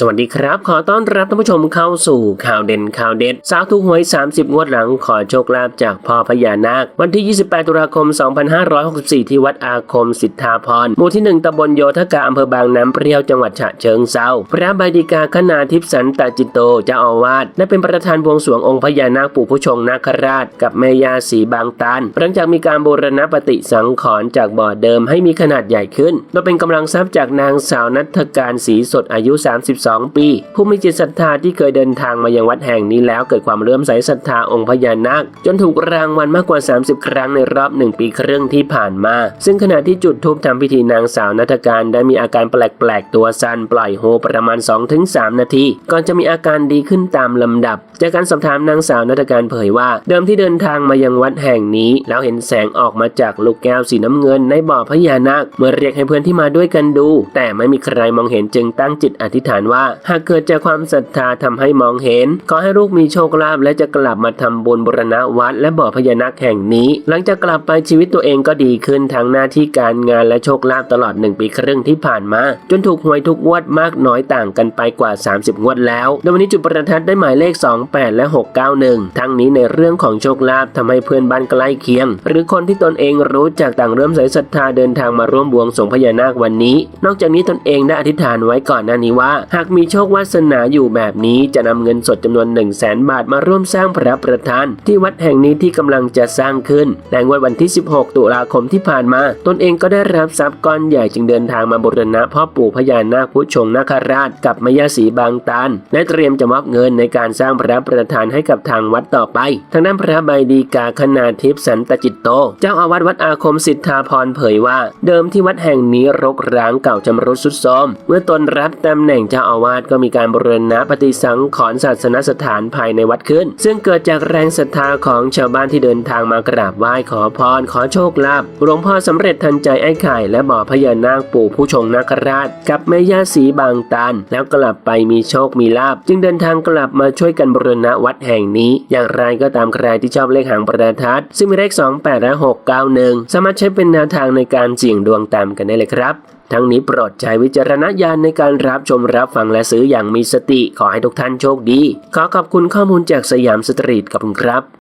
สวัสดีครับ ขอต้อนรับท่านผู้ชมเข้าสู่ข่าวเด่นข่าวเด็ด สาวถูกหวย 30 งวดหลังขอโชคลาภจากพ่อพญานาค วันที่ 28 ตุลาคม 2564 ที่วัดอาคมสิทธาพรหมู่ที่ 1ตำบลโยธกาอำเภอบางน้ำเปรี้ยวจังหวัดฉะเชิงเซาพระบดีกาคณาทิพสันตจิตโตเจ้าอาวาสได้เป็นประธานบวงสรวงองค์พญานาคปู่ผู้ชงนาคราช กับแม่ย่าสีบางตานหลังจากมีการบูรณปฏิสังขรณ์จากบ่อเดิมให้มีขนาดใหญ่ขึ้นโดยเป็นกำลังทรัพย์จากนางสาวนัทการศรีสดอายุ 32ปี ผู้มีจิตศรัทธาที่เคยเดินทางมายังวัดแห่งนี้แล้วเกิดความเลื่อมใสศรัทธาองค์พญานาคจนถูกรางวัลมากกว่า 30 ครั้งในรอบหนึ่งปีครึ่งที่ผ่านมา ซึ่งขณะที่จุดธูปทำพิธีนางสาวนัทการได้มีอาการแปลกๆ ตัวสั่นปล่อยโฮประมาณ 2-3 นาที ก่อนจะมีอาการดีขึ้นตามลำดับ จากการสอบถามนางสาวนัทการเผยว่า เดิมที่เดินทางมายังวัดแห่งนี้ แล้วเห็นแสงออกมาจากลูกแก้วสีน้ำเงินในบ่อพญานาคเมื่อเรียกให้เพื่อนที่มาด้วยกันดู แต่ไม่มีใครมองเห็นจึงตั้งจิตอธิษฐานว่าหากเกิดจากความศรัทธาทำให้มองเห็น ขอให้ลูกมีโชคลาภและจะกลับมาทำบุญบูรณะวัด และบ่อพญานาคแห่งนี้ หลังจากกลับไปชีวิตตัวเองก็ดีขึ้นทั้งหน้าที่การงานและโชคลาภตลอดหนึ่งปีครึ่งที่ผ่านมา จนถูกหวยทุกงวดมากน้อยต่างกันไปกว่า 30 งวดแล้วโดยวันนี้จุดประทัดได้หมายเลข 28 และ 691 ทั้งนี้ในเรื่องของโชคลาภทำให้เพื่อนบ้านใกล้เคียง หรือคนที่ตนเองรู้จักต่างเริ่มใส่ศรัทธาเดินทางมาร่วมบวงสรวงพญานาควันนี้ นอกจากนี้ตนเองได้อธิษฐานไว้ก่อนหน้านี้ว่า หากมีโชควาสนาอยู่แบบนี้จะนำเงินสดจำนวน1 0 0 0 0แสนบาทมาร่วมสร้างพระประธาน ที่วัดแห่งนี้ที่กำลังจะสร้างขึ้นในงวดวันที่ 16 ตุลาคมที่ผ่านมา ตนเองก็ได้รับทรัพย์ก้อนใหญ่จึงเดินทางมาบูรณะพ่อปู่พญานาคผู้ชงนาคราช กับมายาสีบางตาลและเตรียมจะมอบเงินในการสร้างพระประธานให้กับทางวัดต่อไป ทางด้านพระใบดีกาคณาทิพย์สันตจิตโต เจ้าอาวาสวัดอาคมสิทธาพรเผยว่า เดิมที่วัดแห่งนี้รกร้างเก่าจำรุดสุดโทรมเมื่อตนรับตำแหน่งเจ้าอาวาสก็มีการบูรณะปฏิสังขรณ์ศาสนสถานภายในวัดขึ้น ซึ่งเกิดจากแรงศรัทธาของชาวบ้านที่เดินทางมากราบไหว้ขอพร ขอโชคลาภหลวงพ่อสำเร็จทันใจไอ้ไข่ และบ่อพญานาคปู่ผู้ชงนาคราช กับแม่ย่าสีบางตาลแล้วกลับไปมีโชคมีลาภจึงเดินทางกลับมาช่วยกันบูรณะวัดแห่งนี้ อย่างไรก็ตามใครที่ชอบเลขหางประทัดซึ่งมีเลข 28และ691 สามารถใช้เป็นแนวทางในการเสี่ยงดวงตามกันได้เลยครับทั้งนี้โปรดใช้วิจารณญาณในการรับชมรับฟังและซื้ออย่างมีสติ ขอให้ทุกท่านโชคดี ขอขอบคุณข้อมูลจากสยามสตรีทขอบคุณครับ